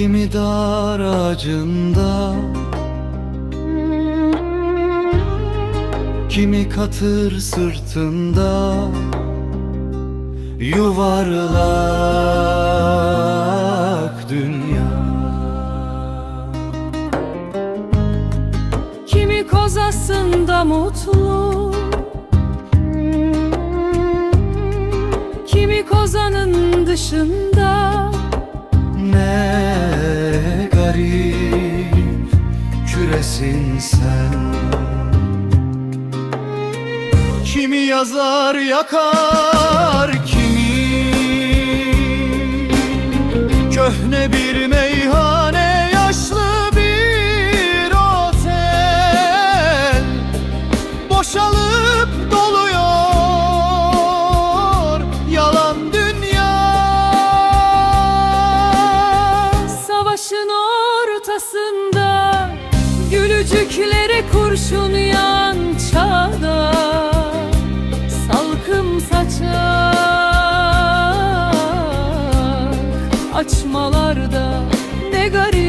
Kimi dar ağacında? Kimi katır sırtında? Yuvarlak dünya. Kimi kozasında mutlu? Kimi kozanın dışında? Ne garip küresin sen. Kimi yazar yakar kimi Köhne bir meyhane yaşlı bir otel. Boşalıp Gülücüklere kurşun yan çağda Salkım saçak Açmalarda ne garip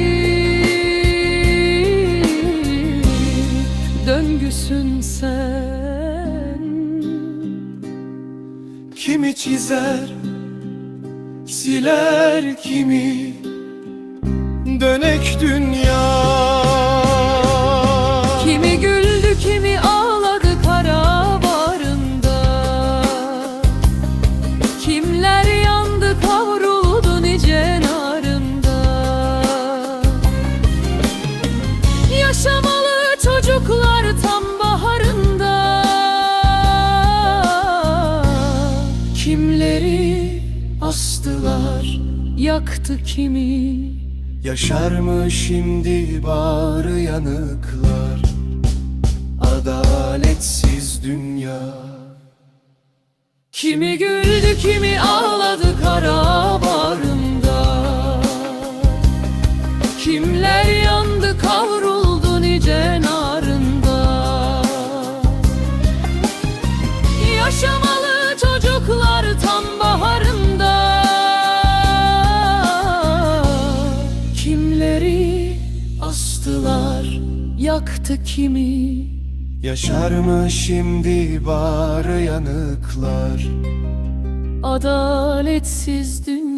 Döngüsün sen. Kimi çizer, siler kimi Dönek dünya Kimleri astılar yaktı kimi? Yaşar mı şimdi bağrı yanıklar. Adaletsiz dünya. Kimi güldü kimi ağladı yaktı kimi? Yaşar mı şimdi bağrı yanıklar. Adaletsiz dünya